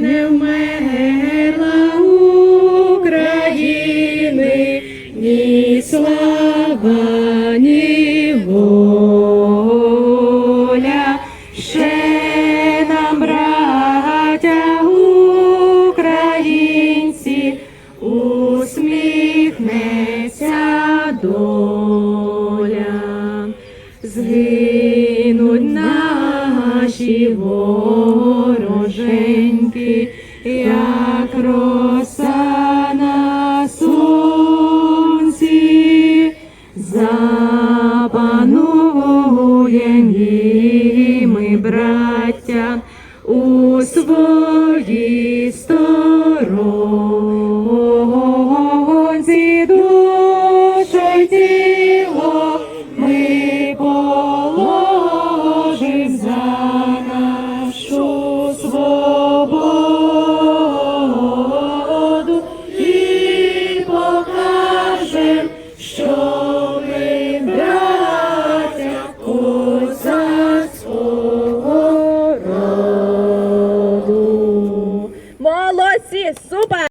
не вмерла України, ні слава, ні воля, ще нам, браття українці, усміхнеться доля, згинуть наші вороженьки, як роса на сонці, запануєм і ми, браття, у своїй сторонці душу й sim é super